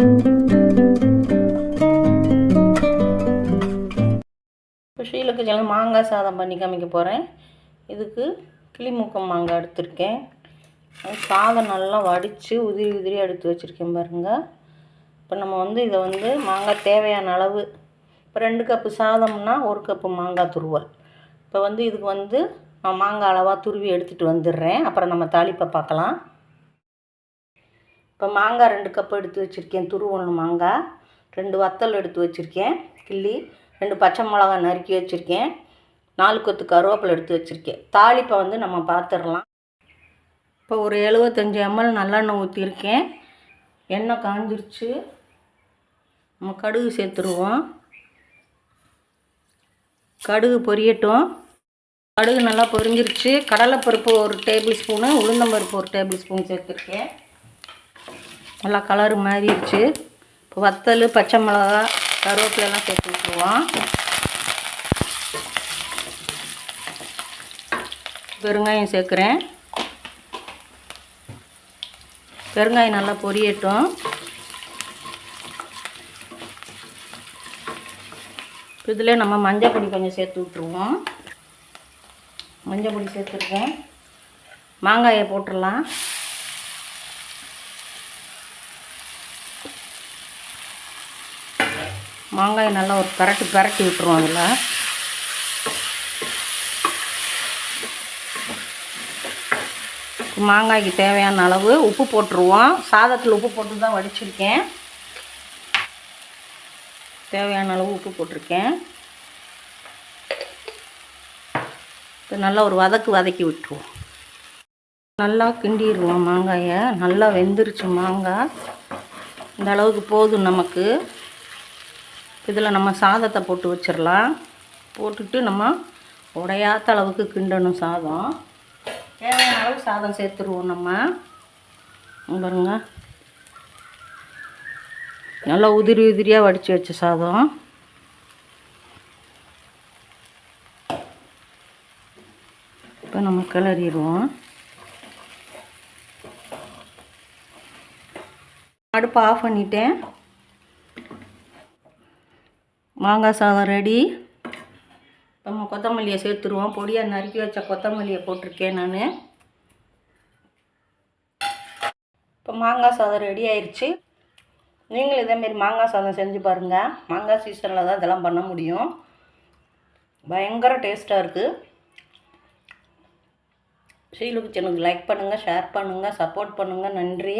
இப்போ ஷீலுக்கு சில மாங்காய் சாதம் பண்ணி காமிக்க போகிறேன். இதுக்கு கிளிமுக்கம் மாங்காய் எடுத்திருக்கேன். சாதம் நல்லா வடித்து உதிரி உதிரி எடுத்து வச்சுருக்கேன் பாருங்கள் இப்போ நம்ம வந்து இதை வந்து மாங்காய் தேவையான அளவு இப்போ ரெண்டு கப்பு சாதம்னா ஒரு கப்பு மாங்காய் துருவல். இப்போ வந்து இதுக்கு வந்து நான் மாங்காய் அளவாக துருவி எடுத்துகிட்டு வந்துடுறேன். அப்புறம் நம்ம தாளிப்பை பார்க்கலாம். இப்போ மாங்காய் ரெண்டு கப்பு எடுத்து வச்சுருக்கேன். துருவணும் மாங்காய் ரெண்டு வத்தல் எடுத்து வச்சுருக்கேன். கிள்ளி ரெண்டு பச்சை மிளகா நறுக்கி வச்சுருக்கேன். நாலு கொத்து கருவேப்பிலை எடுத்து வச்சுருக்கேன். தாளிப்பை வந்து நம்ம பார்த்துடலாம். இப்போ ஒரு எழுபத்தஞ்சி எம்எல் நல்லெண்ணெய் ஊற்றிருக்கேன் எண்ணெய் காஞ்சிருச்சு. நம்ம கடுகு சேர்த்துருவோம். கடுகு பொரியட்டும். கடுகு நல்லா பொரிஞ்சிருச்சு. கடலைப்பருப்பு ஒரு டேபிள் ஸ்பூனு உளுந்தம்பருப்பு ஒரு டேபிள் ஸ்பூன் சேர்த்துருக்கேன். நல்லா கலர் மாறிடுச்சு. இப்போ வத்தல் பச்சை மிளகா கருவேப்பிலெல்லாம் சேர்த்து விட்ருவோம் பெருங்காயம் சேர்க்குறேன். பெருங்காயம் நல்லா பொரியட்டும். இதில் நம்ம மஞ்சள் பொடி கொஞ்சம் சேர்த்து விட்ருவோம் மஞ்சள் பொடி சேர்த்துருக்கோம் மாங்காயை போட்டுடலாம். மாங்காயை நல்லா ஒரு பரட்டு பரட்டி விட்டுருவோம் அதில். மாங்காய்க்கு தேவையான அளவு உப்பு போட்டுருவோம். சாதத்தில் உப்பு போட்டு தான் வடிச்சிருக்கேன். தேவையான அளவு உப்பு போட்டிருக்கேன். இப்போ நல்லா ஒரு வதக்கு வதக்கி விட்டுருவோம். நல்லா கிண்டிடுவோம் மாங்காயை. நல்லா வெந்துருச்சு மாங்காய். இந்த அளவுக்கு போதும் நமக்கு. இதில் நம்ம சாதத்தை போட்டு வச்சிடலாம். போட்டுட்டு நம்ம உடையாத அளவுக்கு கிண்டணும் சாதம். தேவையான அளவு சாதம் சேர்த்துருவோம் நம்ம. பாருங்க. நல்லா உதிரி உதிரியாக வடித்து வச்ச சாதம். இப்போ நம்ம கிளறிடுவோம். அடுப்பை ஆஃப் பண்ணிட்டேன். மாங்காய் சாதம் ரெடி. நம்ம கொத்தமல்லியை சேர்த்துருவோம். பொடியாக நறுக்கி வச்ச கொத்தமல்லியை போட்டிருக்கேன் நான். இப்போ மாங்காய் சாதம் ரெடி ஆயிடுச்சு நீங்களும் இதேமாரி மாங்காய் சாதம் செஞ்சு பாருங்கள் மாங்காய் சீசனில் தான் இதெல்லாம் பண்ண முடியும். பயங்கர டேஸ்ட்டாக இருக்குது ஸ்ரீலு சேனலுக்கு லைக் பண்ணுங்கள் ஷேர் பண்ணுங்கள் சப்போர்ட் பண்ணுங்கள் நன்றி.